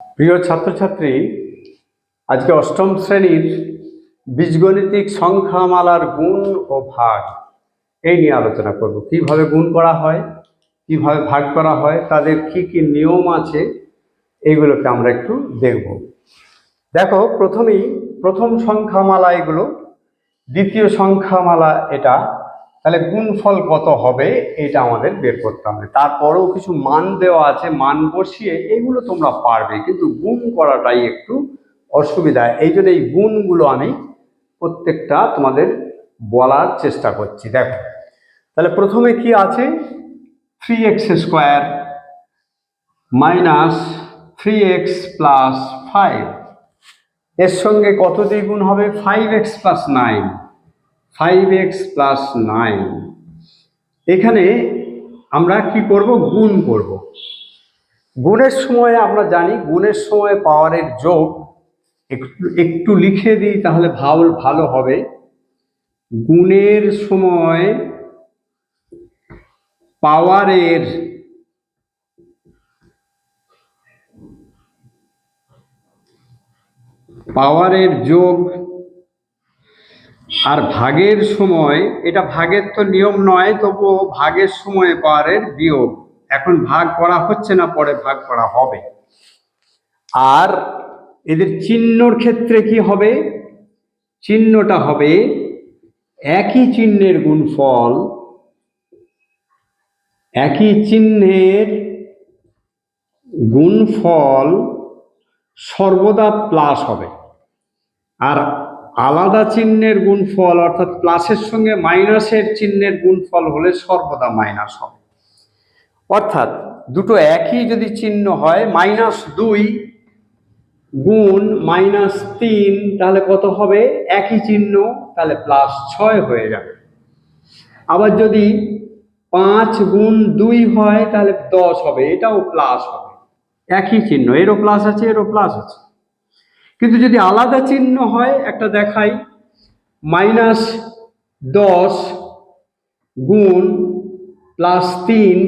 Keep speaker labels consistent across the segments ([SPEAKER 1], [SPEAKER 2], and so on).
[SPEAKER 1] প্রিয় ছাত্রছাত্রী, আজকে অষ্টম শ্রেণির বীজগণিতিক সংখ্যামালার গুণ ও ভাগ এই নিয়ে আলোচনা করব। কীভাবে গুণ করা হয়, কীভাবে ভাগ করা হয়, তাদের কি কি নিয়ম আছে এইগুলোকে আমরা একটু দেখব। দেখো, প্রথমেই প্রথম সংখ্যামালা এগুলো, দ্বিতীয় সংখ্যামালা এটা তাহলে গুণফল কত হবে এটা আমাদের বের করতে হবে। তারপরেও কিছু মান দেওয়া আছে, মান বসিয়ে এগুলো তোমরা পারবে, কিন্তু গুণ করাটাই একটু অসুবিধা। এই জন্য এই গুণগুলো আমি প্রত্যেকটা তোমাদের বলার চেষ্টা করছি। দেখো, তাহলে প্রথমে কি আছে? Three x square minus three x plus five এর সঙ্গে কত দিয়ে গুণ হবে? Five x plus nine five x plus nine এখানে আমরা কি করব? গুণ করব। গুণের সময় আমরা জানি, গুণের সময় পাওয়ারের যোগ একটু একটু লিখে দিই তাহলে ভালো ভালো হবে। গুণের সময় পাওয়ারের পাওয়ারের যোগ আর ভাগের সময়, এটা ভাগের তো নিয়ম নয়, তবুও ভাগের সময় পাওয়ারের বিয়োগ। এখন ভাগ করা হচ্ছে না, পরে ভাগ করা হবে। আর এদের চিহ্নর ক্ষেত্রে কি হবে? চিহ্নটা হবে একই চিহ্নের গুণফল, একই চিহ্নের গুণফল সর্বদা প্লাস হবে। আর আলাদা চিহ্নের গুণফল অর্থাৎ প্লাসের সঙ্গে মাইনাসের চিহ্নের গুণফল হলে সর্বদা মাইনাস হবে। অর্থাৎ দুটো একই যদি চিহ্ন হয়, মাইনাস দুই গুণ মাইনাস তিন, তাহলে কত হবে? একই চিহ্ন, তাহলে প্লাস ছয় হয়ে যাবে। আবার যদি পাঁচ গুণ দুই হয়, তাহলে দশ হবে, এটাও প্লাস হবে। একই চিহ্ন, এরও প্লাস আছে, এরও প্লাস আছে। কিন্তু যদি আলাদা চিহ্ন হয়, একটা দেখাই, মাইনাস দশ গুণ প্লাস তিন,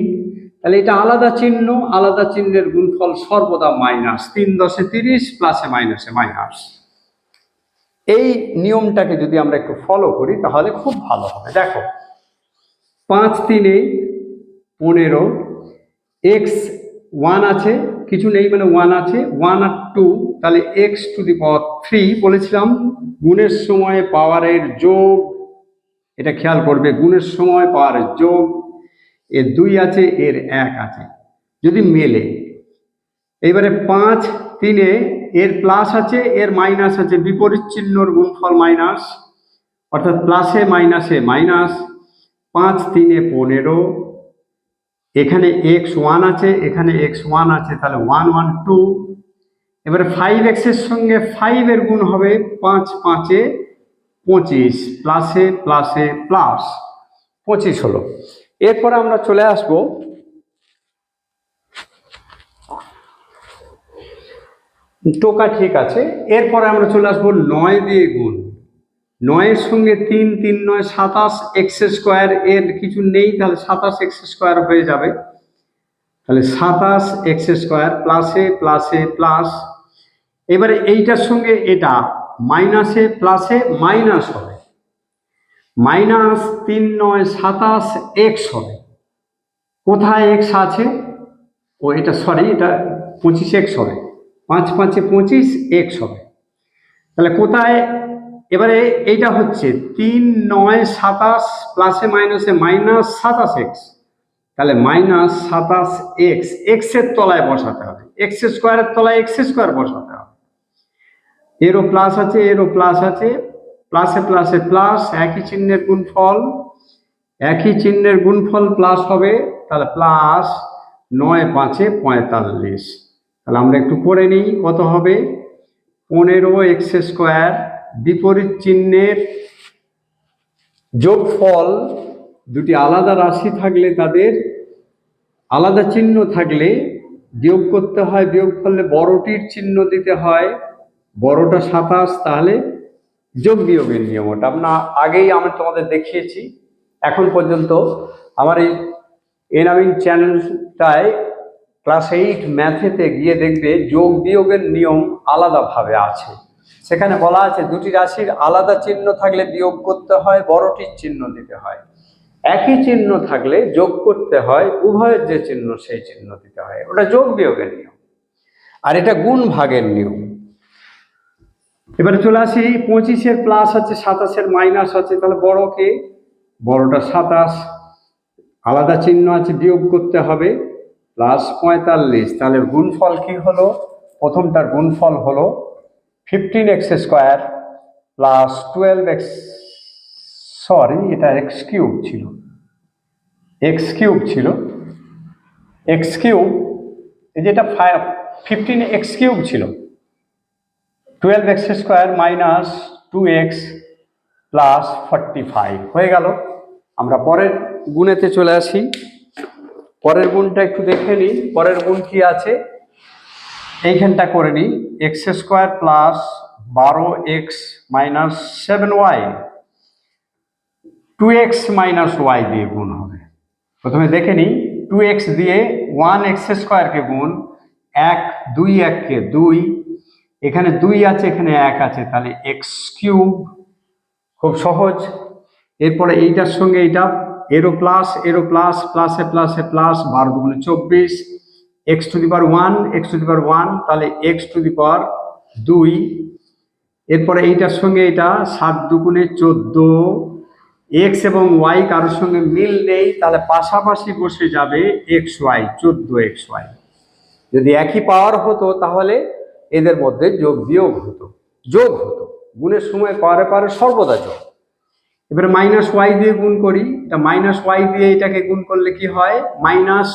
[SPEAKER 1] তাহলে এটা আলাদা চিহ্ন, আলাদা চিহ্নের গুণফল সর্বদা মাইনাস তিন দশে তিরিশ প্লাসে মাইনাসে মাইনাস। এই নিয়মটাকে যদি আমরা একটু ফলো করি, তাহলে খুব ভালো হবে। দেখো, পাঁচ তিনে পনেরো, এক্স ওয়ান আছে, কিছু নেই মানে ওয়ান আছে, ওয়ান আর টু তাহলে x to the power three বলেছিলাম, গুণের সময় পাওয়ারের যোগ, এটা খেয়াল করবে, গুণের সময় পাওয়ারের যোগ এর দুই আছে, এর এক আছে, যদি মেলে। এবারে পাঁচ তিনে এর প্লাস আছে, এর মাইনাস আছে, বিপরীত চিহ্নর গুণফল মাইনাস অর্থাৎ প্লাসে মাইনাসে মাইনাস পাঁচ তিনে পনেরো, এখানে এক্স ওয়ান আছে, এখানে এক্স ওয়ান আছে, তাহলে ওয়ান ওয়ান টু এবারে ফাইভ এক্সের সঙ্গে ফাইভের গুণ হবে পাঁচ পাঁচে পঁচিশ প্লাসে প্লাসে প্লাস পঁচিশ হলো। এরপরে আমরা চলে আসব টোকা ঠিক আছে। এরপরে আমরা চলে আসব নয় দিয়ে গুণ। নয়ের সঙ্গে তিন তিন নয়, সাতাশ এক্স স্কোয়ার এর কিছু নেই, তাহলে সাতাশ এক্স স্কোয়ার হয়ে যাবে। তাহলে সাতাশ এক্স স্কোয়ার প্লাসে প্লাসে প্লাস এবারে এইটার সঙ্গে এটা মাইনাসে প্লাসে মাইনাস হবে। মাইনাস তিন নয় সাতাশ এক্স হবে। কোথায় এক্স আছে? ও এটা সরি এটা পঁচিশ এক্স হবে। পাঁচ পাঁচে পঁচিশ এক্স হবে। তাহলে কোথায়? এবারে এইটা হচ্ছে তিন নয় সাতাশ প্লাসে মাইনাসে মাইনাস সাতাশ এক্স তাহলে মাইনাস সাতাশ এক্স এক্সের তলায় বসাতে হবে। এক্স স্কোয়ারের তলায় এক্স স্কোয়ার বসাতে এরও প্লাস আছে এরও প্লাস আছে। প্লাসে প্লাসে প্লাস একই চিহ্নের গুণফল। একই চিহ্নের গুণফল প্লাস হবে, তাহলে প্লাস নয় পাঁচে পঁয়তাল্লিশ। তাহলে আমরা একটু করে নিই, কত হবে? পনেরো এক্স স্কোয়ার বিপরীত চিহ্নের যোগফল, দুটি আলাদা রাশি থাকলে তাদের আলাদা চিহ্ন থাকলে বিয়োগ করতে হয়, বিয়োগ করলে বড়টির চিহ্ন দিতে হয়। বড়টা সাতাশ তাহলে যোগ বিয়োগের নিয়ম ওটা আমরা আগেই আমি তোমাদের দেখিয়েছি, এখন পর্যন্ত আমার এই এনামিন চ্যানেলটায় ক্লাস এইট ম্যাথেতে গিয়ে দেখবে যোগ বিয়োগের নিয়ম আলাদাভাবে আছে। সেখানে বলা আছে দুটি রাশির আলাদা চিহ্ন থাকলে বিয়োগ করতে হয়, বড়টির চিহ্ন দিতে হয়। একই চিহ্ন থাকলে যোগ করতে হয়, উভয়ের যে চিহ্ন সেই চিহ্ন দিতে হয়। ওটা যোগ বিয়োগের নিয়ম। আর এটা গুণ ভাগের নিয়ম। এবারে চলে আসি, পঁচিশের প্লাস আছে, সাতাশের মাইনাস আছে, তাহলে বড় কে? বড়টা সাতাশ, আলাদা চিহ্ন আছে, বিয়োগ করতে হবে প্লাস পঁয়তাল্লিশ, তাহলে গুণফল কি হলো? প্রথমটার গুণফল হলো fifteen x square plus twelve x sorry এটা এক্স কিউব ছিল। এক্স কিউব ছিল। এক্স কিউব এই যেটা ফাইভ ফিফটিন এক্স কিউব ছিল। Twelve x square minus two x plus forty five হয়ে গেল। আমরা পরের গুণেতে চলে আসি। পরের গুণটা একটু দেখে নিই। পরের গুণ কি আছে? এইখানটা করে নিই। এক্স স্কোয়ার প্লাস বারো x minus seven y two x minus y দিয়ে গুণ হবে। প্রথমে দেখে নিই। টু এক্স দিয়ে ওয়ান এক্স স্কোয়ারকে গুণ এক, দুই এককে দুই এখানে দুই আছে, এখানে এক আছে। তাহলে এক্স কিউব খুব সহজ। এরপরে এইটার সঙ্গে এইটা এরো প্লাস এরো প্লাস প্লাসে প্লাসে প্লাস বারো দুগুণে চব্বিশ। X to the power one x to the power one তাহলে এক্স টু দি পাওয়ার দুই। এরপরে এইটার সঙ্গে এটা সাত দুগুণে চোদ্দ। এক্স এবং ওয়াই কারোর সঙ্গে মিল নেই, তাহলে পাশাপাশি বসে যাবে এক্স ওয়াই চোদ্দ এক্স ওয়াই যদি একই পাওয়ার হতো, তাহলে এদের মধ্যে যোগ বিয়োগ হতো। যোগ হতো। গুণের সময় পারে পারে সর্বদা যোগ। এবারে মাইনাস ওয়াই দিয়ে গুণ করি। এটা মাইনাস ওয়াই দিয়ে এটাকে গুণ করলে কি হয়? মাইনাস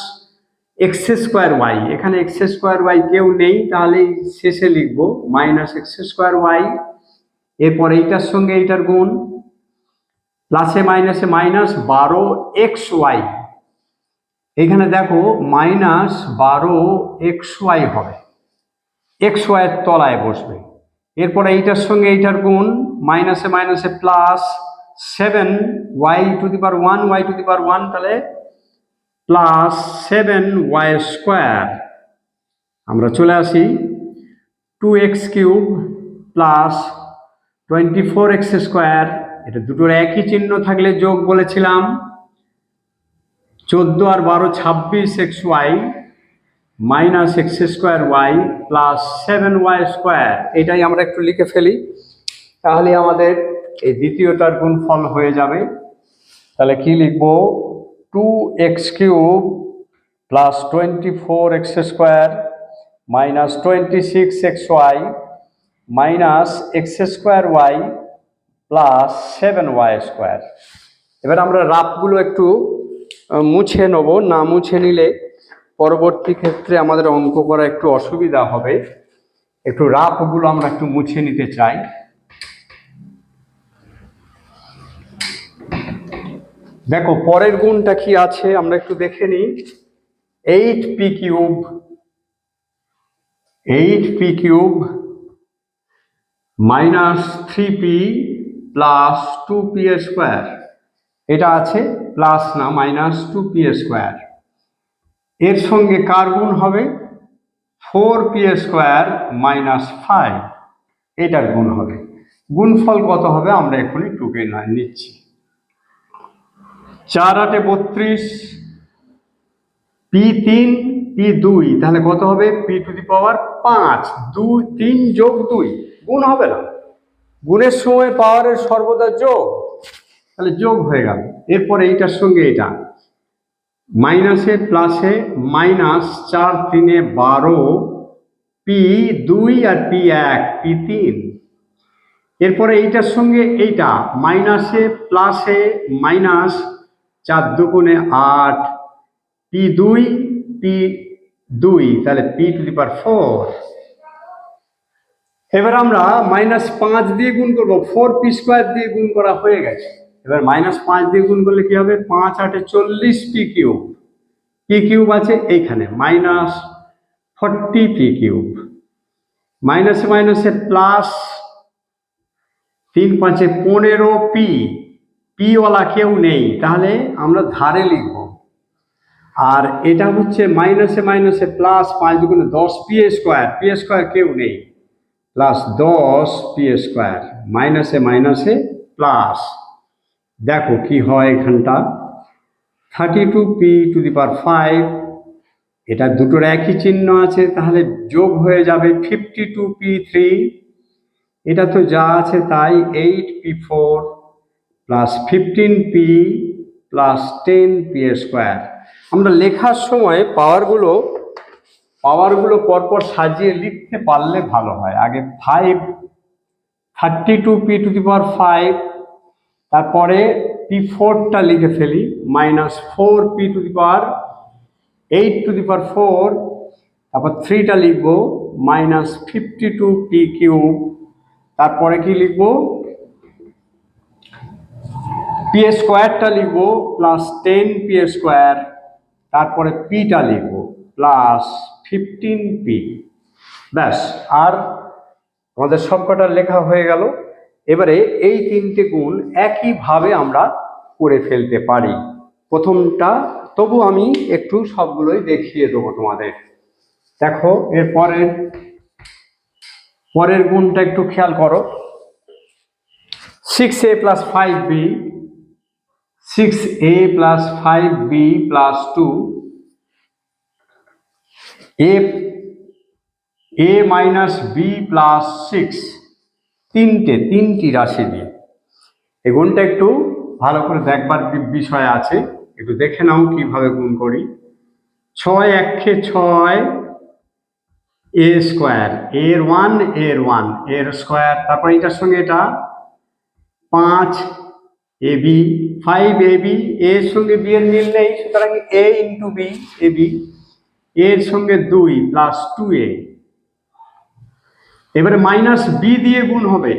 [SPEAKER 1] এক্স স্কোয়ার ওয়াই এখানে এক্স স্কোয়ার ওয়াই কেউ নেই, তাহলে শেষে লিখব মাইনাস এক্স স্কোয়ার ওয়াই এরপর এইটার সঙ্গে এইটার গুণ। প্লাসে মাইনাসে মাইনাস বারো এক্স ওয়াই এখানে দেখো মাইনাস বারো এক্স ওয়াই হবে এক্স ওয়াইয়ের তলায় বসবে। এরপরে এইটার সঙ্গে এইটার গুণ, মাইনাসে মাইনাসে plus seven y to the power one y to the power one তাহলে প্লাস সেভেন ওয়াই স্কোয়ার আমরা চলে আসি two x cube plus twenty four x square এটা দুটোর একই চিহ্ন থাকলে যোগ বলেছিলাম। চোদ্দ আর বারো, ছাব্বিশ x y minus x square y plus seven y square. এটাই আমরা একটু লিখে ফেলি। তাহলে আমাদের এই দ্বিতীয়টার গুণফল হয়ে যাবে। তাহলে কি লিখব? Two x cube plus twenty four x square minus twenty six x y minus x square y plus seven y square এবার আমরা রাফগুলো একটু মুছে নেব। না মুছে নিলে পরবর্তী ক্ষেত্রে আমাদের অঙ্ক করা একটু অসুবিধা হবে। একটু রাফগুলো আমরা একটু মুছে নিতে চাই। দেখো, পরের গুণটা কি আছে? আমরা একটু দেখে নিই। Eight p cube eight p cube minus three p plus two p square এটা আছে প্লাস না মাইনাস টু পি স্কোয়ার এর সঙ্গে কার গুণ হবে? Four p square minus five. এটার গুণ হবে। গুণফল কত হবে? আমরা এখনই টুকে না নিচ্ছি। চার আটে বত্রিশ, পি তিন, পি দুই। তাহলে কত হবে? পি টু দি পাওয়ার পাঁচ। দুই, তিন যোগ দুই। গুণ হবে না। গুণের সময় পাওয়ারের সর্বদা যোগ। তাহলে যোগ হয়ে গেল। এরপরে এইটার সঙ্গে এটা। মাইনাসে প্লাসে মাইনাস চার তিনে বারো, পি দুই আর পি এক, পি তিন। এরপরে এইটার সঙ্গে এইটা, মাইনাসে প্লাসে মাইনাস চার দুগুণে আট, পি দুই পি দুই, তাহলে p to the power four. এবার আমরা মাইনাস পাঁচ দিয়ে গুণ করব, ফোর পি স্কোয়ার দিয়ে গুণ করা হয়ে গেছে। এবার মাইনাস পাঁচ দিয়ে গুণ করলে কি হবে? পাঁচ আটে চল্লিশ পি কিউব পি কিউব আছে এইখানে মাইনাস ফর্টি পি কিউব মাইনাসে মাইনাসে প্লাস তিন পাঁচে পনেরো পি পিওয়ালা কেউ নেই, তাহলে আমরা ধারে লিখব। আর এটা হচ্ছে মাইনাসে মাইনাসে প্লাস পাঁচ দুগুণে দশ পি স্কোয়ার পি স্কোয়ার কেউ নেই। প্লাস দশ পি স্কোয়ার মাইনাসে মাইনাসে প্লাস দেখো কি হয় এখানটা। Thirty two p to the power five এটা দুটোর একই চিহ্ন আছে, তাহলে যোগ হয়ে যাবে ফিফটি টু পি থ্রি এটা তো যা আছে তাই eight p four plus fifteen p plus ten p square আমরা লেখার সময় পাওয়ারগুলো পাওয়ারগুলো পরপর সাজিয়ে লিখতে পারলে ভালো হয়। আগে five thirty two p to the power five তারপরে পি ফোরটা লিখে ফেলি minus four p to the power eight to the power four তারপর থ্রিটা লিখব minus fifty two p cube তারপরে কি লিখব? পি স্কোয়ারটা লিখব প্লাস টেন পি স্কোয়ার তারপরে পিটা লিখব প্লাস ফিফটিন পি ব্যাস, আর আমাদের সবকটা লেখা হয়ে গেল। এবারে এই তিনটে গুণ একইভাবে আমরা করে ফেলতে পারি। প্রথমটা, তবু আমি একটু সবগুলোই দেখিয়ে দেবো তোমাদের। দেখো, এর পরের পরের গুণটা একটু খেয়াল করো। Six a plus five b six a plus five b plus two a a minus b plus six তিনটে, তিনটি রাশি দিয়ে এই গুণটা একটু ভালো করে দেখবার বিষয় আছে, একটু দেখে নাও কীভাবে গুণ করি। ছয় একে ছয় এ স্কোয়ার, এর ওয়ানের ওয়ান, এর স্কোয়ার, তারপর এটার সঙ্গে এটা পাঁচ a b, five a b, এর সঙ্গে বি এর মিল নেই, সুতরাং a into b a b, এর সঙ্গে দুই প্লাস টু এ। এবারে মাইনাস বি দিয়ে গুণ হবে।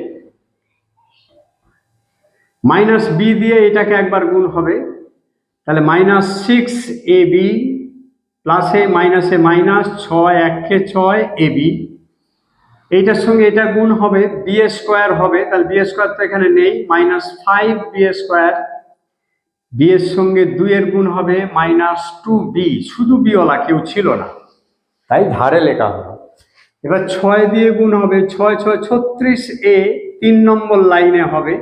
[SPEAKER 1] মাইনাস বি দিয়ে এটাকে একবার গুণ হবে। তাহলে মাইনাস সিক্স এ বি প্লাসে মাইনাসে মাইনাস ছয়, একে ছয় এ বি এইটার সঙ্গে এটা গুণ হবে বি স্কোয়ার হবে। তাহলে বি স্কোয়ার তো এখানে নেই minus five b square b এর সঙ্গে দুইয়ের গুণ হবে মাইনাস টু বি শুধু বিওয়ালা কেউ ছিল না। তাই ধারে লেখা হলো। এবার ছয় দিয়ে গুণ হবে ছয় ছয়, ছত্রিশ এ তিন নম্বর লাইনে হবে।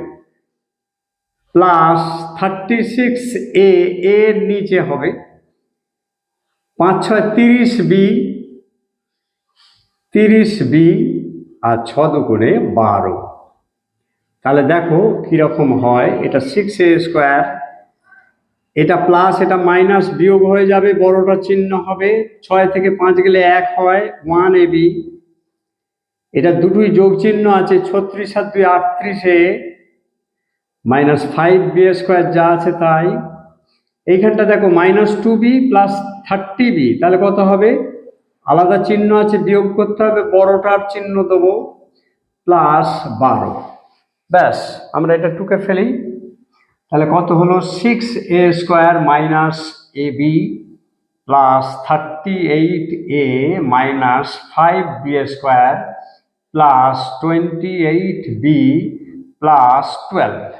[SPEAKER 1] প্লাস থার্টি সিক্স এ এর নিচে হবে। পাঁচ, ছয়, তিরিশ বি তিরিশ বি আর ছ দুগুণে বারো। তাহলে দেখো কীরকম হয়, এটা সিক্স এ স্কোয়ার এটা প্লাস এটা মাইনাস বিয়োগ হয়ে যাবে, বড়টা চিহ্ন হবে, ছয় থেকে পাঁচ গেলে এক হয় ওয়ান এ বি এটা দুটোই যোগ চিহ্ন আছে, ছত্রিশ আর দুই আটত্রিশে মাইনাস ফাইভ বি স্কোয়ার যা আছে তাই। এইখানটা দেখো minus two b plus thirty b তাহলে কত হবে? আলাদা চিহ্ন আছে, বিয়োগ করতে হবে, বড়টার চিহ্ন দেবো প্লাস বারো। ব্যাস, আমরা এটা টুকে ফেলি। তাহলে কত হলো? Six a square minus a b plus thirty eight a minus five b square plus twenty eight b plus twelve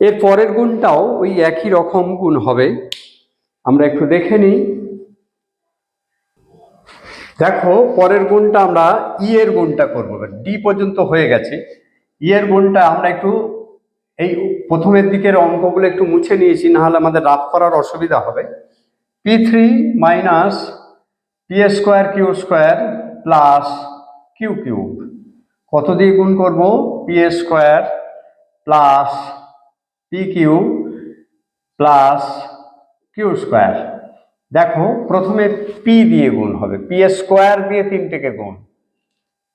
[SPEAKER 1] এর পরের গুণটাও ওই একই রকম গুণ হবে। আমরা একটু দেখে নিই। দেখো, পরের গুণটা আমরা ই এর গুণটা করব। ডি পর্যন্ত হয়ে গেছে। ই এর গুণটা আমরা একটু এই প্রথমের দিকের অঙ্কগুলো একটু মুছে নিয়েছি, নাহলে আমাদের রাফ করার অসুবিধা হবে। P three minus p square q square plus q cube কত দিয়ে গুণ করব? P square plus p q plus q square দেখো, প্রথমে পি দিয়ে গুণ হবে। পি স্কোয়ার দিয়ে তিনটেকে গুণ।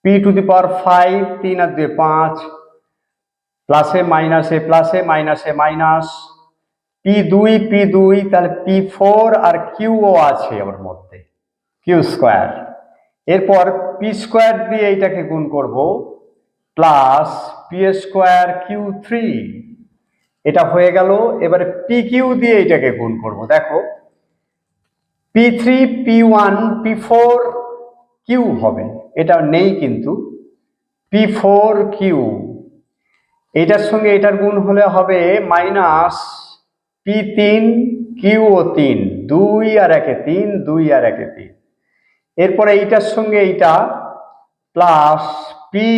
[SPEAKER 1] P to the power five তিন আর দুই পাঁচ প্লাসে মাইনাসে প্লাসে মাইনাসে মাইনাস পি দুই পি দুই, তাহলে পি ফোর আর কিউও আছে ওর মধ্যে। কিউ স্কোয়ার এরপর পি স্কোয়ার দিয়ে এইটাকে গুণ করব। Plus p square q three এটা হয়ে গেল। এবারে পি কিউ দিয়ে এটাকে গুণ করব। দেখো p three p one p four q হবে। এটা নেই কিন্তু। পি ফোর কিউ এটার সঙ্গে এটার গুণ হলে হবে মাইনাস পি তিন, কিউ ও তিন। দুই আর একে তিন, দুই আর একে তিন। এরপরে এইটার সঙ্গে এইটা plus p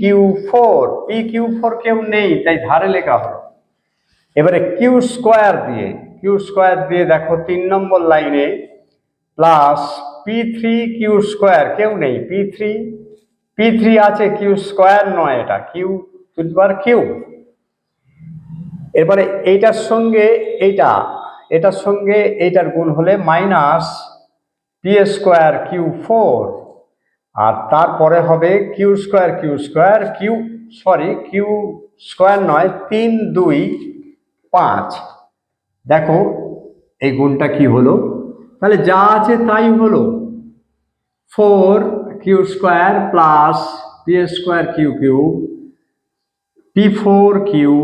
[SPEAKER 1] q four. P q four কেউ নেই, তাই ধারে লেখা হলো। এবারে কিউ স্কোয়ার দিয়ে, কিউ স্কোয়ার দিয়ে দেখো তিন নম্বর লাইনে plus p three q square কেউ নেই, পি থ্রি। পি থ্রি আছে কিউ স্কোয়ার নয় এটা, কিউ টুবার কিউ এরপরে এইটার সঙ্গে এইটা, এটার সঙ্গে এইটার গুণ হলে minus p square q four আর তারপরে হবে q square q square q sorry q square নয়, তিন, দুই, পাঁচ। দেখো, এই গুণটা কি হলো? তাহলে যা আছে তাই হলো। Four q square plus p square q q p four q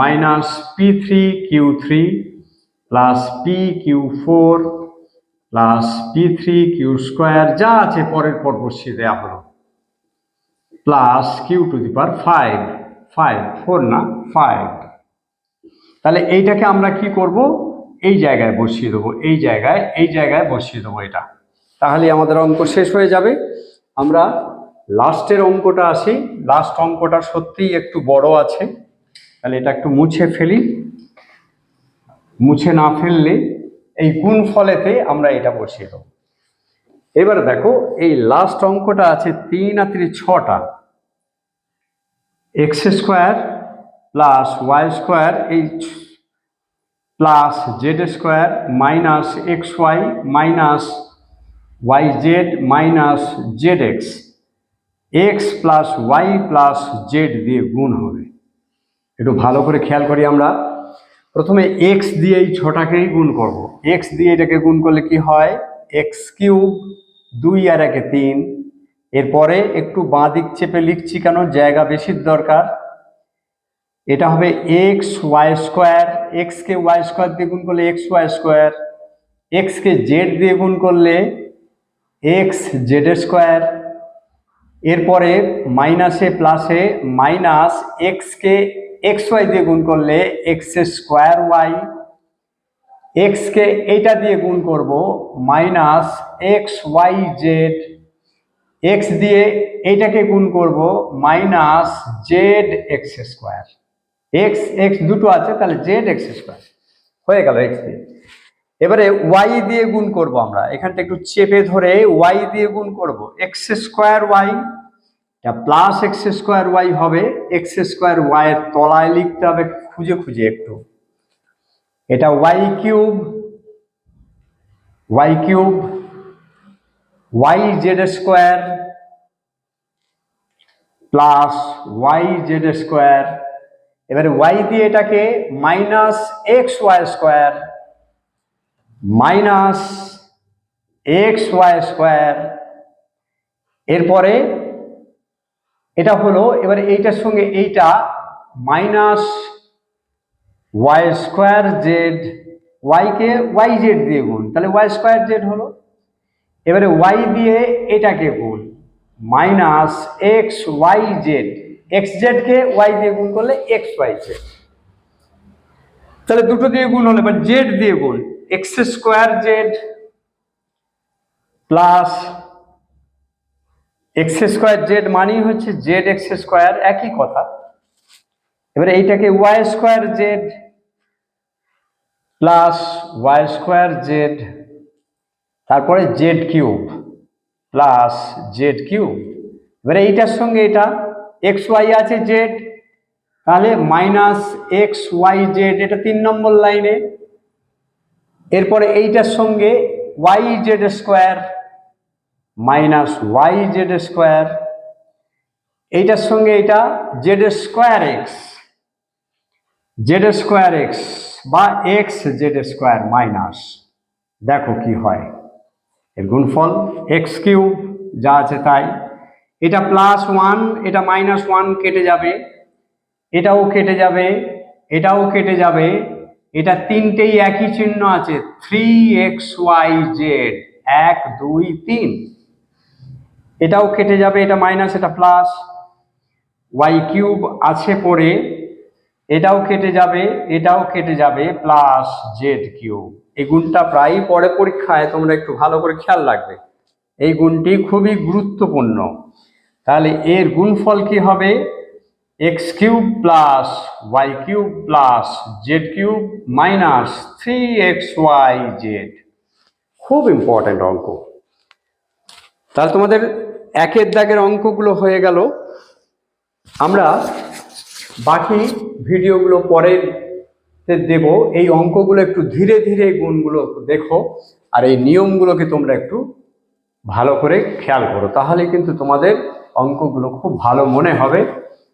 [SPEAKER 1] minus p three q three plus p q four plus p three q square যা আছে পরের পর বসিয়ে দেওয়া হলো। Plus q to the power five five four না five তাহলে এইটাকে আমরা কি করব? এই জায়গায় বসিয়ে দেবো, এই জায়গায় এই জায়গায় বসিয়ে দেবো এটা। তাহলে আমাদের অঙ্ক শেষ হয়ে যাবে। আমরা লাস্টের অঙ্কটা আসি। লাস্ট অঙ্কটা সত্যিই একটু বড় আছে। তাহলে এটা একটু মুছে ফেলি। মুছে না ফেললে এই গুণ ফলেতে আমরা এটা বসিয়ে দেবো। এবারে দেখো, এই লাস্ট অঙ্কটা আছে তিন আর তিন ছটা। X square plus y square, এই plus z square minus x y minus y z minus z x. X plus y plus z দিয়ে গুণ হবে। একটু ভালো করে খেয়াল করি আমরা। প্রথমে এক্স দিয়ে এই ছটাকেই গুণ করব। এক্স দিয়ে এটাকে গুণ করলে কি হয়? এক্স কিউব দুই আর একে তিন। এরপরে একটু বাঁ দিক চেপে লিখছি কেন? জায়গা বেশির দরকার। এটা হবে এক্স ওয়াই স্কোয়ার এক্সকে ওয়াই স্কোয়ার দিয়ে গুণ করলে এক্স ওয়াই স্কোয়ার এক্সকে জেড দিয়ে গুণ করলে এক্স জেড স্কোয়ার এরপরে মাইনাসে প্লাসে মাইনাস এক্সকে এক্স ওয়াই দিয়ে গুণ করলে এক্স স্কোয়ার ওয়াই এক্সকে এইটা দিয়ে গুণ করব minus x y z x দিয়ে এইটাকে গুণ করব minus z x square x x দুটো আছে, তাহলে জেড এক্স স্কোয়ার হয়ে গেল এক্স দিয়ে। এবারে ওয়াই দিয়ে গুণ করব আমরা। এখানটা একটু চেপে ধরে ওয়াই দিয়ে গুণ করব। এক্স স্কোয়ার ওয়াই এটা প্লাস এক্স স্কোয়ার ওয়াই হবে। এক্স স্কোয়ার ওয়াই এর তলায় লিখতে হবে খুঁজে খুঁজে একটু। এটা y cube y cube y z square plus y z square এবারে ওয়াই দিয়ে এটাকে minus x y square minus x y square. এরপরে এটা হলো, এবারে এইটার সঙ্গে এইটা মাইনাস ওয়াই স্কোয়ার জেড ওয়াইকে ওয়াই জেড দিয়ে গুণ। তাহলে ওয়াই স্কোয়ার জেড হলো। এবারে ওয়াই দিয়ে এটাকে গুণ। Minus x y z. X জেডকে y দিয়ে গুণ করলে এক্স ওয়াই জেড। তাহলে দুটো দিয়ে গুণ হলো, এবার জেড দিয়ে গুণ। X square Z plus X square Z মানেই হচ্ছে জেড এক্স স্কোয়ার একই কথা। এবারে এইটাকে Y square Z plus Y square Z তারপরে Z cube plus Z cube এবারে এইটার সঙ্গে এটা এক্স ওয়াই আছে জেড তাহলে মাইনাস এক্স ওয়াই জেড এটা তিন নম্বর লাইনে এরপরে এইটার সঙ্গে Y Z square minus Y Z square এইটার সঙ্গে এটা Z square X Z square X বা এক্স জেড স্কোয়ার মাইনাস দেখো কি হয়। এর গুণফল এক্স কিউব যা আছে তাই। এটা প্লাস ওয়ান এটা মাইনাস ওয়ান কেটে যাবে। এটাও কেটে যাবে, এটাও কেটে যাবে। এটা তিনটেই একই চিহ্ন আছে থ্রি এক্স ওয়াই জেড এক, দুই, তিন। এটাও কেটে যাবে, এটা মাইনাস এটা প্লাস ওয়াই কিউব আছে পরে, এটাও কেটে যাবে, এটাও কেটে যাবে প্লাস জেড কিউব এই গুণটা প্রায়ই পরে পরীক্ষায় তোমরা একটু ভালো করে খেয়াল রাখবে। এই গুণটি খুবই গুরুত্বপূর্ণ। তাহলে এর গুণফল কি হবে? X cube plus y cube plus z cube minus three x y z খুব ইম্পর্ট্যান্ট অঙ্ক। তাহলে তোমাদের একের দাগের অঙ্কগুলো হয়ে গেল। আমরা বাকি ভিডিওগুলো পরের তে দেব। এই অঙ্কগুলো একটু ধীরে ধীরে গুণগুলো দেখো। আর এই নিয়মগুলোকে তোমরা একটু ভালো করে খেয়াল করো। তাহলে কিন্তু তোমাদের অঙ্কগুলো খুব ভালো মনে হবে।